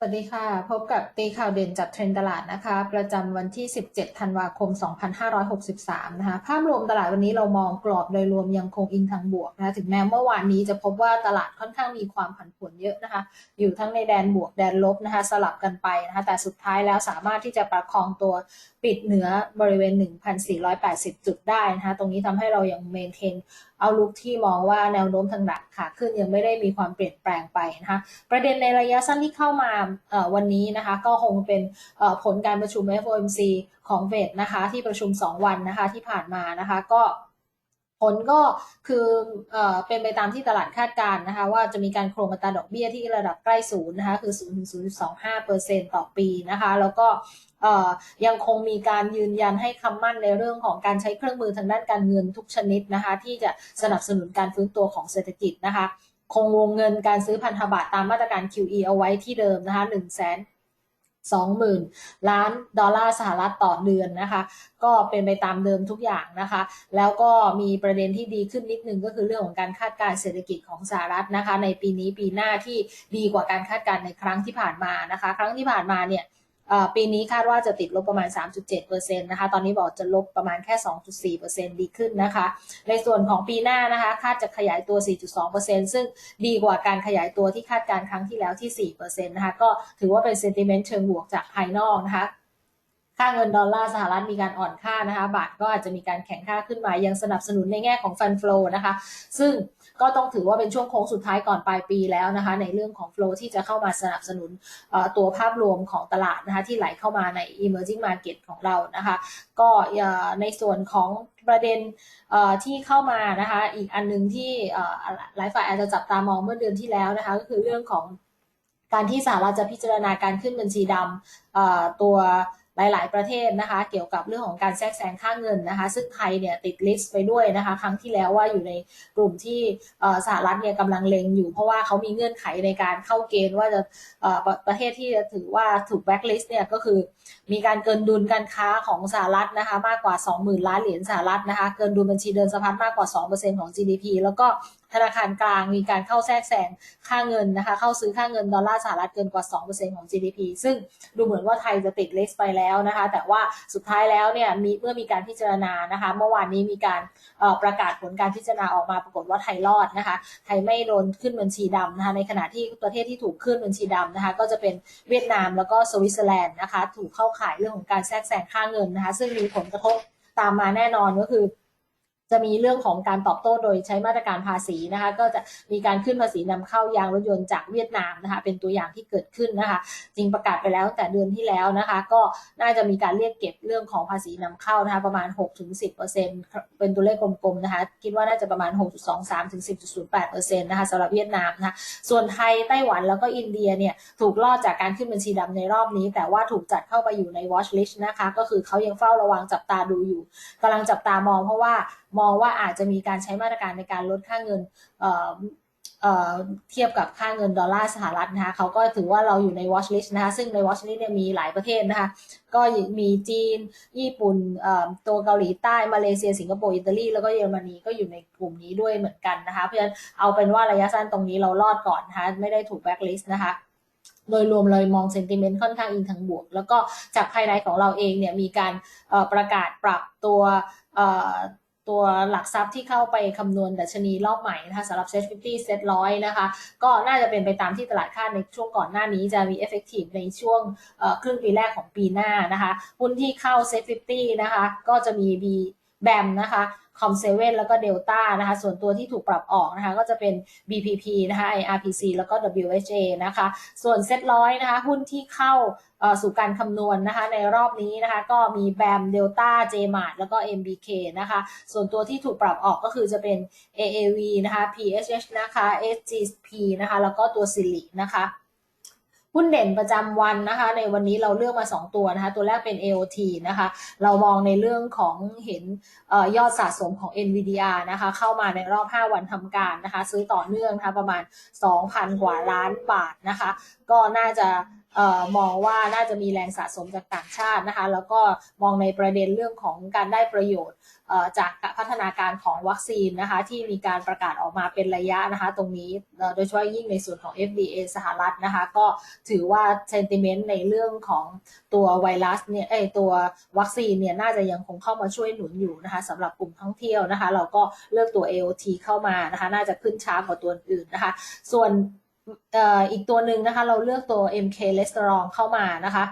สวัสดีค่ะ พบกับตีข่าวเด่นจับเทรนตลาดนะคะ ประจำวันที่ 17 ธันวาคม 2563 นะคะ ภาพรวมตลาดวันนี้เรามองกรอบโดยรวมยังคงอิงทางบวกนะคะถึงแม้เมื่อวานนี้จะพบว่าตลาดค่อนข้างมีความผันผวนเยอะนะคะ อยู่ทั้งในแดนบวกแดนลบนะคะ สลับกันไปนะคะ แต่สุดท้ายแล้วสามารถที่จะประคองตัวปิดเหนือบริเวณ 1,480 จุดได้นะคะ ตรงนี้ทำให้เรายังเมนเทนเอาลุกที่มองว่าแนวโน้มทางดักขาขึ้นยังไม่ได้มีความเปลี่ยนแปลงไปนะคะ ประเด็นในระยะสั้นที่เข้ามาวันนี้นะคะ ก็คงเป็นผลการประชุม FOMC ของเฟดนะคะ ที่ประชุม 2 วันนะคะที่ผ่านมานะคะก็ ผลก็คือเอเป็นไปตามที่ตลาดคาดการณ์นะคะ ว่าจะมีการโครงอัตราดอกเบี้ยที่ระดับใกล้ศูนย์นะคะ คือ 0.025%ต่อปีนะคะ แล้วก็ยังคงมีการยืนยันให้คำมั่นในเรื่องของการใช้เครื่องมือทางด้านการเงินทุกชนิดนะคะ ที่จะสนับสนุนการฟื้นตัวของเศรษฐกิจนะคะ คงวงเงินการซื้อพันธบัตรตามมาตรการ QE เอาไว้ที่เดิมนะคะ1 0 0 0 0แสน 20,000 ล้านดอลลาร์สหรัฐต่อเดือนนะคะ ก็เป็นไปตามเดิมทุกอย่างนะคะ แล้วก็มีประเด็นที่ดีขึ้นนิดนึงก็คือเรื่องของการคาดการเศรษฐกิจของสหรัฐนะคะ ในปีนี้ปีหน้าที่ดีกว่าการคาดการในครั้งที่ผ่านมานะคะ ครั้งที่ผ่านมาเนี่ย ปีนี้คาดว่าจะติดลบประมาณ 3.7%นะคะ ตอนนี้บอกจะลบประมาณแค่ 2.4%ดีขึ้นนะคะ ในส่วนของปีหน้านะคะ คาดจะขยายตัว 4.2%ซึ่งดีกว่าการขยายตัวที่คาดการครั้งที่แล้วที่ 4%นะคะ ก็ถือว่าเป็นเซนติเมนต์เชิงบวกจากภายนอกนะคะ ค่าเงินดอลลาร์สหรัฐมีการอ่อนค่านะคะ บาทก็อาจจะมีการแข็งค่าขึ้นมายังสนับสนุนในแง่ของฟันฟลอนะคะ ซึ่งก็ต้องถือว่าเป็นช่วงโค้งสุดท้ายก่อนปลายปีแล้วนะคะ ในเรื่องของ flow ที่จะเข้ามาสนับสนุนตัวภาพรวมของตลาดนะคะ ที่ไหลเข้ามาใน emerging market ของเรานะคะ ก็ในส่วนของประเด็นที่เข้ามานะคะ อีกอันนึงที่หลายฝ่ายอาจจะจับตามองเมื่อเดือนที่แล้วนะคะ ก็คือเรื่องของการที่สหรัฐจะพิจารณาการขึ้นบัญชีดำตัว หลาย ๆ ประเทศนะคะ เกี่ยวกับเรื่องของการแทรกแซงค่าเงินนะคะ ซึ่งไทยเนี่ยติดลิสต์ไปด้วยนะคะ ครั้งที่แล้วว่าอยู่ในกลุ่มที่สหรัฐเนี่ยกำลังเลงอยู่ เพราะว่าเขามีเงื่อนไขในการเข้าเกณฑ์ว่าจะประเทศที่จะถือว่าถูกแบ็กลิสต์เนี่ยก็คือมีการเกินดุลการค้าของสหรัฐนะคะมากกว่า 20,000 ล้านเหรียญสหรัฐนะคะ เกินดุลบัญชีเดินสะพัดมากกว่า 2%ของ GDP แล้วก็ ธนาคารกลางมีการเข้าแทรกแซงค่าเงินนะคะ เข้าซื้อค่าเงินดอลลาร์สหรัฐเกินกว่า 2%ของ GDP ซึ่งดูเหมือนว่าไทยจะติดเลสไปแล้วนะคะ แต่ว่าสุดท้ายแล้วเนี่ยมีเมื่อมีการพิจารณานะคะ เมื่อวานนี้มีการประกาศผลการพิจารณาออกมาปรากฏว่าไทยรอดนะคะ ไทยไม่โดนขึ้นบัญชีดำนะคะ ในขณะที่ประเทศที่ถูกขึ้นบัญชีดำนะคะ ก็จะเป็นเวียดนามแล้วก็สวิตเซอร์แลนด์นะคะ ถูกเข้าข่ายเรื่องของการแทรกแซงค่าเงินนะคะ ซึ่งมีผลกระทบตามมาแน่นอนก็คือ จะมีเรื่องของการตอบโต้โดยใช้มาตรการภาษีนะคะ ก็จะมีการขึ้นภาษีนำเข้ายางรถยนต์จากเวียดนามนะคะ เป็นตัวอย่างที่เกิดขึ้นนะคะ จริงประกาศไปแล้วแต่เดือนที่แล้วนะคะ ก็น่าจะมีการเรียกเก็บเรื่องของภาษีนำเข้านะคะ ประมาณ 6-10%เป็นตัวเลขกลมๆนะคะ คิดว่าน่าจะประมาณ 6.23ถึง10.08%นะคะสำหรับเวียดนามนะคะ ส่วนไทยไต้หวันแล้วก็อินเดียเนี่ยถูกลอดจากการขึ้นบัญชีดำในรอบนี้ แต่ว่าถูกจัดเข้าไปอยู่ใน watch list นะคะ ก็คือเขายังเฝ้าระวังจับตาดูอยู่กำลังจับตามองเพราะว่ามองว่าอาจจะมีการใช้มาตรการในการลดค่าเงินเทียบกับค่าเงินดอลลาร์สหรัฐนะคะเขาก็ถือว่าเราอยู่ใน watch list นะคะซึ่งใน watch list เนี่ยมีหลายประเทศนะคะก็มีจีน ญี่ปุ่นตัวเกาหลีใต้ มาเลเซียสิงคโปร์อิตาลีแล้วก็เยอรมนีก็อยู่ในกลุ่มนี้ด้วยเหมือนกันนะคะเพราะฉะนั้นเอาเป็นว่าระยะสั้นตรงนี้เรารอดก่อนนะคะไม่ได้ถูก blacklist นะคะโดยรวมเลยมองเซนติเมนต์ค่อนข้างอินทางบวก แล้วก็จากภายในของเราเองเนี่ยมีการประกาศปรับตัว ตัวหลักทรัพย์ที่เข้าไปคำนวณดัชนีรอบใหม่นะคะสำหรับเซ็ต50เซ็ตร้อยนะคะ ก็น่าจะเป็นไปตามที่ตลาดคาดในช่วงก่อนหน้านี้จะมีเอฟเฟกตีฟในช่วงครึ่งปีแรกของปีหน้านะคะหุ้นที่เข้าเซ็ต50 นะคะ ก็จะมี B แบมนะคะคอมเซเว่นแล้วก็เดลต้านะคะ ส่วนตัวที่ถูกปรับออกนะคะ ก็จะเป็น BPP นะคะ IRPC แล้วก็ WHA นะคะ ส่วนเซ็ตร้อยนะคะ หุ้นที่เข้าสู่การคำนวณนนะคะ ในรอบนี้นะคะ ก็มีแบมเดลต้าเจมาร์แล้วก็ MBK นะคะ ส่วนตัวที่ถูกปรับออกก็คือจะเป็น AAV นะคะ PHH นะคะ SGP นะคะ แล้วก็ตัวซิลินะคะ หุ้นเด่นประจำวันนะคะ ในวันนี้เราเลือกมา 2 ตัวนะคะ ตัวแรกเป็น AOT นะคะ เรามองในเรื่องของเห็นยอดสะสมของ NVDR นะคะ เข้ามาในรอบ 5 วันทำการนะคะ ซื้อต่อเนื่องนะคะ ประมาณ 2,000 กว่าล้านบาทนะคะ ก็น่าจะมองว่าน่าจะมีแรงสะสมจากต่างชาตินะคะ แล้วก็มองในประเด็นเรื่องของการได้ประโยชน์จากพัฒนาการของวัคซีนนะคะ ที่มีการประกาศออกมาเป็นระยะนะคะ ตรงนี้โดยเฉพาะยิ่งในส่วนของ FDA สหรัฐนะคะ ก็ถือว่าเซนติเมนต์ในเรื่องของตัวไวรัสเนี่ยเอ้ยตัววัคซีนเนี่ยน่าจะยังคงเข้ามาช่วยหนุนอยู่นะคะสำหรับกลุ่มท่องเที่ยวนะคะ เราก็เลือกตัว AOT เข้ามานะคะ น่าจะขึ้นช้ากว่าตัวอื่นนะคะ ส่วน อีกตัวหนึ่งนะคะ เราเลือกตัว MK r e s t a u r a n t เข้ามานะคะ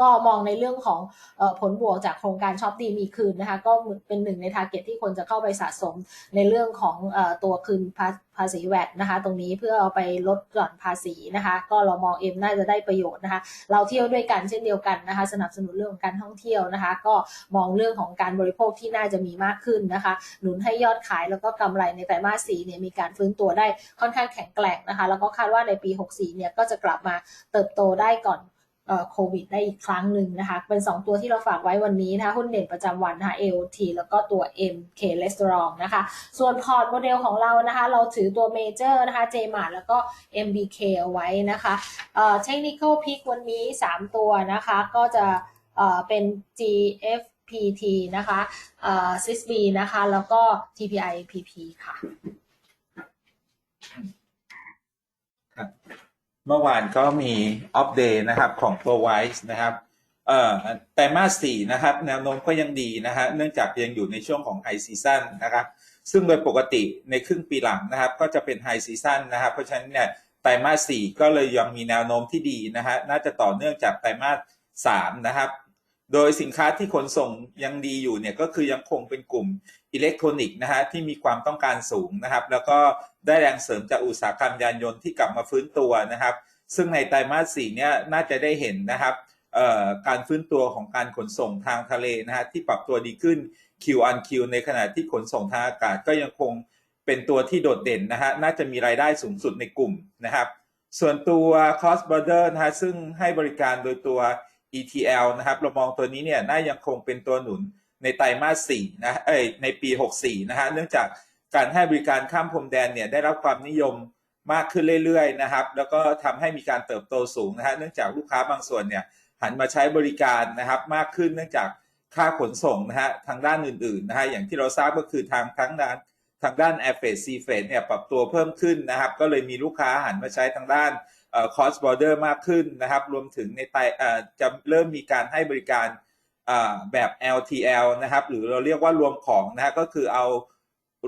ก็มองในเรื่องของอผลบวกจากโครงการช็อปดีมีคืนนะคะก็เป็นหนึ่งในทาร์เก็ตที่คนจะเข้าไปสะสมในเรื่องของอตัวคืนภาภาษีแวดนะคะ ตรงนี้เพื่อเอาไปลดหย่อนภาษีนะคะ ก็เรามองเอ็มน่าจะได้ประโยชน์นะคะ เราเที่ยวด้วยกันเช่นเดียวกันนะคะ สนับสนุนเรื่องของการท่องเที่ยวนะคะ ก็มองเรื่องของการบริโภคที่น่าจะมีมากขึ้นนะคะ หนุนให้ยอดขายแล้วก็กำไรในไตรมาสสี่เนี่ยมีการฟื้นตัวได้ค่อนข้างแข็งแกร่งนะคะ แล้วก็คาดว่าในปี 64เนี่ยก็จะกลับมาเติบโตได้ก่อน โควิดได้อีกครั้งหนึ่งนะคะ เป็น 2 ตัวที่เราฝากไว้วันนี้นะคะหุ้นเด่นประจำวันนะคะ AOT แล้วก็ตัว MK Restaurant นะคะ ส่วนพอร์ตโมเดลของเรานะคะ เราถือตัว Major นะคะ JMart แล้วก็ MBK เอาไว้นะคะเอ่อ Technical Pick วันนี้ 3 ตัวนะคะ ก็จะเอ่อเป็น GFPT นะคะเอ่อ SISB นะคะ แล้วก็ TPIPP ค่ะ เมื่อวานก็มีอัปเดตนะครับของตัวไวซ์นะครับเอ่อไตรมาสสี่นะครับแนวโน้มก็ยังดีนะฮะเนื่องจากยังอยู่ในช่วงของไฮซีซั o นนะครับซึ่งโดยปกติในครึ่งปีหลังนะครับ ก็จะเป็นไฮซีซั o นนะครับ เพราะฉะนั้นเนี่ยไตรมาสสี่ก็เลยยังมีแนวโน้มที่ดีนะฮะน่าจะต่อเนื่องจากไตรมาสสามนะครับ โดยสินค้าที่ขนส่งยังดีอยู่เนี่ยก็คือยังคงเป็นกลุ่มอิเล็กทรอนิกส์นะฮะที่มีความต้องการสูงนะครับ แล้วก็ได้แรงเสริมจากอุตสาหกรรมยานยนต์ที่กลับมาฟื้นตัวนะครับ ซึ่งในไตรมาสสี่เนี่ยน่าจะได้เห็นนะครับเอ่อการฟื้นตัวของการขนส่งทางทะเลนะฮะที่ปรับตัวดีขึ้น Q on Q ในขณะที่ขนส่งทางอากาศก็ยังคงเป็นตัวที่โดดเด่นนะฮะน่าจะมีรายได้สูงสุดในกลุ่มนะครับ ส่วนตัว cross border นะฮะซึ่งให้บริการโดยตัว ETL นะครับ เรามองตัวนี้เนี่ยน่ายังคงเป็นตัวหนุนในไตรมาส4นะเอ้ยในปี 64 นะฮะเนื่องจากการให้บริการข้ามพรมแดนเนี่ยได้รับความนิยมมากขึ้นเรื่อยๆนะครับ แล้วก็ทำให้มีการเติบโตสูงนะฮะเนื่องจากลูกค้าบางส่วนเนี่ยหันมาใช้บริการนะครับมากขึ้นเนื่องจากค่าขนส่งนะฮะทางด้านอื่นๆนะฮะอย่างที่เราทราบก็คือทางทั้งด้านทางด้าน Air Freight Sea Freight เนี่ยปรับตัวเพิ่มขึ้นนะครับ ก็เลยมีลูกค้าหันมาใช้ทางด้าน cross border มากขึ้นนะครับ รวมถึงในไต่จะเริ่มมีการให้บริการแบบ LTL นะครับ หรือเราเรียกว่ารวมของนะฮะก็คือเอา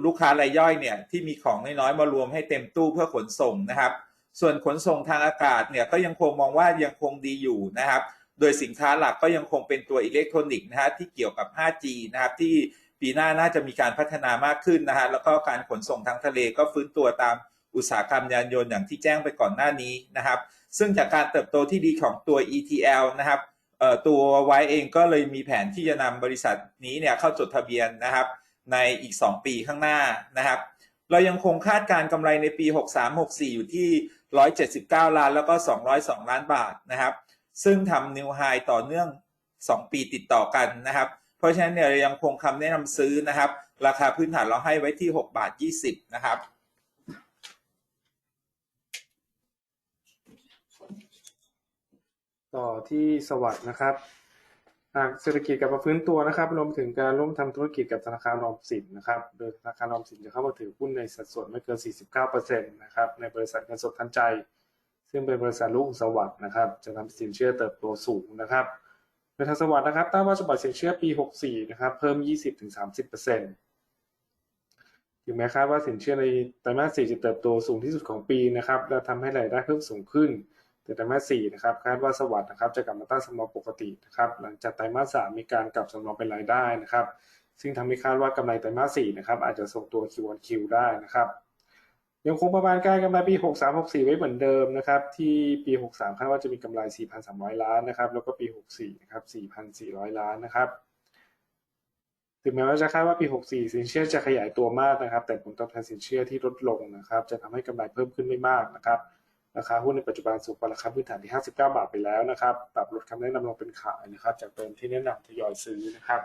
ลูกค้ารายย่อยเนี่ยที่มีของน้อยๆมารวมให้เต็มตู้เพื่อขนส่งนะครับ ส่วนขนส่งทางอากาศเนี่ยก็ยังคงมองว่ายังคงดีอยู่นะครับ โดยสินค้าหลักก็ยังคงเป็นตัวอิเล็กทรอนิกส์นะฮะที่เกี่ยวกับ 5G นะครับที่ปีหน้าน่าจะมีการพัฒนามากขึ้นนะฮะแล้วก็การขนส่งทางทะเลก็ฟื้นตัวตาม อุตสาหกรรมยานยนต์อย่างที่แจ้งไปก่อนหน้านี้นะครับ ซึ่งจากการเติบโตที่ดีของตัว ETL นะครับตัวไว้เองก็เลยมีแผนที่จะนำบริษัทนี้เนี่ยเข้าจดทะเบียนนะครับในอีก 2 ปีข้างหน้านะครับ เรายังคงคาดการกำไรในปี 63-64 อยู่ที่ 179 ล้านแล้วก็ 202 ล้านบาทนะครับ ซึ่งทำนิวไฮต่อเนื่อง 2 ปีติดต่อกันนะครับ เพราะฉะนั้นเนี่ยเรายังคงคำแนะนำซื้อนะครับ ราคาพื้นฐานเราให้ไว้ที่ 6 บาท 20 นะครับ ต่อที่สวัสด์นะครับหากเศรษฐกิจกลับมาฟื้นตัวนะครับรวมถึงการร่วมทำธุรกิจกับธนาคารออมสินนะครับ โดยธนาคารออมสินจะเข้ามาถือหุ้นในสัดส่วนไม่เกิน 49%นะครับในบริษัทเงินสดทันใจ ซึ่งเป็นบริษัทลูกของสวัสด์นะครับจะทำสินเชื่อเติบโตสูงนะครับโดยทางสวัสด์นะครับตั้งว่าจะปล่อยสินเชื่อปี 64 นะครับเพิ่ม 20-30%ถึงแม้คาดว่าสินเชื่อในไตรมาส 4 จะเติบโตสูงที่สุดของปีนะครับและทำให้รายได้เพิ่มสูงขึ้น แต่ไตรมาส4นะครับคาดว่าสวัสด์นะครับจะกลับมาตั้งสำรองปกตินะครับหลังจากไตรมาส3มีการกลับสำรองเป็นรายได้นะครับซึ่งทำให้คาดว่ากำไรไตรมาส4นะครับอาจจะส่งตัว Q on Q ได้นะครับยังคงประมาณการกำไรปี 63-64 ไว้เหมือนเดิมนะครับที่ปี 63 คาดว่าจะมีกำไร 4,300 ล้านนะครับแล้วก็ปี 64 นะครับ 4,400 ล้านนะครับถึงแม้ว่าจะคาดว่าปี 64 สินเชื่อจะขยายตัวมากนะครับ แต่ผลตอบแทนสินเชื่อที่ลดลงนะครับ จะทำให้กำไรเพิ่มขึ้นไม่มากนะครับ ราคาหุ้นในปัจจุบันสูงกว่าราคาพื้นฐานที่ 59 บาทไปแล้วนะครับ ปรับลดคำแนะนำลงเป็นขายนะครับ จากเดิมที่แนะนำทยอยซื้อนะครับ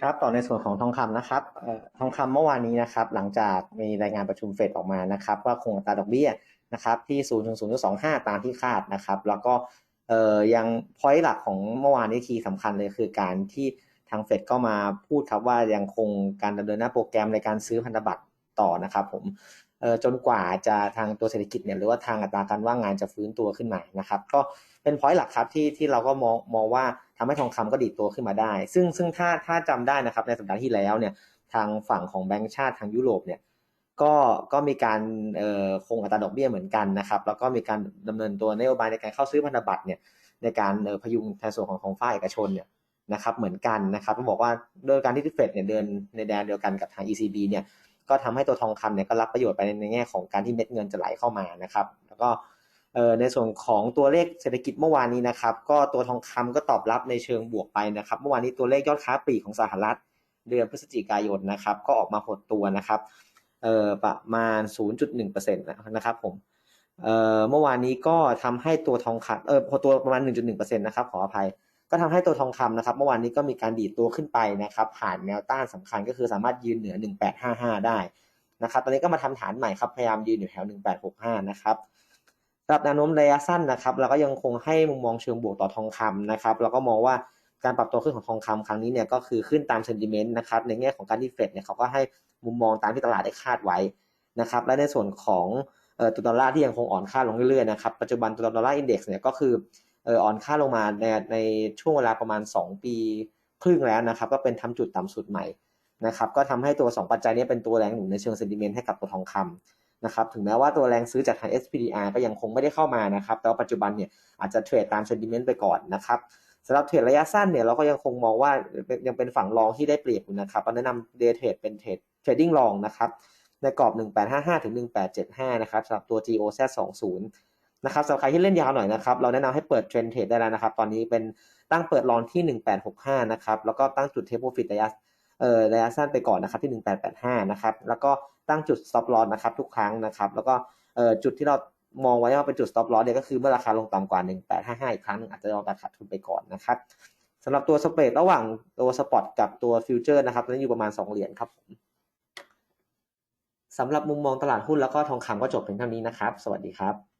ครับต่อในส่วนของทองคำนะครับออทองคำเมื่อวานนี้นะครับ หลังจากมีรายงานประชุมเฟดออกมานะครับว่าคงอัตราดอกเบี้ยนะครับที่0ถึง0.25 ตามที่คาดนะครับ แล้วก็ เอ่อยังพอยต์หลักของเมื่อวานนี้ทีย์สำคัญเลยคือการที่ทางเฟดก็มาพูดครับว่ายังคงการดำเนินหน้าโปรแกรมในการซื้อพันธบัตรต่อนะครับผมเอ่อจนกว่าจะทางตัวเศรษฐกิจเนี่ยหรือว่าทางอัตราการว่างงานจะฟื้นตัวขึ้นมานะครับ ก็เป็นพอยต์หลักครับที่ที่เราก็มองมองว่าทำให้ทองคำก็ดีดตัวขึ้นมาได้ ซึ่งซึ่งถ้าถ้าจำได้นะครับในสัปดาห์ที่แล้วเนี่ยทางฝั่งของแบงก์ชาติทางยุโรปเนี่ย ก็ก็มีการคงอัตราดอกเบี้ยเหมือนกันนะครับ แล้วก็มีการดำเนินตัวนโยบายในการเข้าซื้อพันธบัตรเนี่ยในการพยุงในส่วนของของฝ่ายเอกชนเนี่ยนะครับเหมือนกันนะครับต้องบอกว่าโดยการที่เฟดเนี่ยเดินในแดนเดียวกันกับทาง ECB เนี่ยก็ทำให้ตัวทองคำเนี่ยก็รับประโยชน์ไปในแง่ของการที่เม็ดเงินจะไหลเข้ามานะครับ แล้วก็ในส่วนของตัวเลขเศรษฐกิจเมื่อวานนี้นะครับ ก็ตัวทองคำก็ตอบรับในเชิงบวกไปนะครับ เมื่อวานนี้ตัวเลขยอดค้าปลีกของสหรัฐ เดือนพฤศจิกายนนะครับ ก็ออกมาหดตัวนะครับ เอ่อประมาณ 0.1%นะครับผมเอ่อเมื่อวานนี้ก็ทำให้ตัวทองคำเออพอตัวประมาณ 1.1%นะครับขออภัยก็ทำให้ตัวทองคำนะครับ เมื่อวานนี้ก็มีการดีดตัวขึ้นไปนะครับ ผ่านแนวต้านสำคัญก็คือสามารถยืนเหนือ 1855 ได้นะครับ ตอนนี้ก็มาทำฐานใหม่ครับ พยายามยืนอยู่แถว 1865 นะครับสำหรับแนวโน้มระยะสั้นนะครับ เราก็ยังคงให้มุมมองเชิงบวกต่อทองคำนะครับแล้วก็มองว่า การปรับตัวขึ้นของทองคำครั้งนี้เนี่ยก็คือขึ้นตามเซนติเมนต์นะครับในแง่ของการที่เฟดเนี่ยเขาก็ให้มุมมองตามที่ตลาดได้คาดไว้นะครับและในส่วนของออตัวดอลลาร์ที่ยังคงอ่อนค่าลงเรื่อยๆนะครับปัจจุบันตัวดอลลาร์อินเด็กซ์เนี่ยก็คืออ่อนค่าลงมาในในช่วงเวลาประมาณ 2 ปีครึ่งแล้วนะครับก็เป็นทำจุดต่ำสุดใหม่นะครับก็ทำให้ตัว 2 ปัจจัยนี้เป็นตัวแรงหนุนในเชิงเซนติเมนต์ให้กับตัวทองคำนะครับถึงแม้ว่าตัวแรงซื้อจากทาง SPDR ก็ยังคงไม่ได้เข้ามานะครับแต่ว่าปัจจุบันเนี่ยอาจจะเทรดตาม sentiment ไปก่อนนะครับ สำหรับเทรดระยะสั้นเนี่ยเราก็ยังคงมองว่ายังเป็นฝั่งรองที่ได้เปรียบอยู่นะครับแนะนำ day trade เป็นเทรด trading long นะครับในกรอบ 1855 ถึง 1875 นะครับสำหรับตัว GOZ 20นะครับสำหรับใครที่เล่นยาวหน่อยนะครับ เราแนะนำให้เปิดเทรนเทรดได้แล้วนะครับ ตอนนี้เป็นตั้งเปิดรอนที่ 1865 นะครับ แล้วก็ตั้งจุดเทปโปรฟิตระยะเอ่อระยะสั้นไปก่อนนะครับที่ 1885 นะครับ แล้วก็ตั้งจุด stop loss นะครับทุกครั้งนะครับ แล้วก็เอ่อจุดที่เรา มองไว้ว่าเป็นจุด stop loss เนี่ยก็คือเมื่อราคาลงต่ำกว่า 1855 อีกครั้งนึงอาจจะลองการขาดทุนไปก่อนนะครับสำหรับตัวสเปรดระหว่างตัวสปอตกับตัวฟิวเจอร์นะครับนั้นอยู่ประมาณ 2 เหรียญครับผมสำหรับมุมมองตลาดหุ้นแล้วก็ทองคำก็จบเพียงเท่านี้นะครับ สวัสดีครับ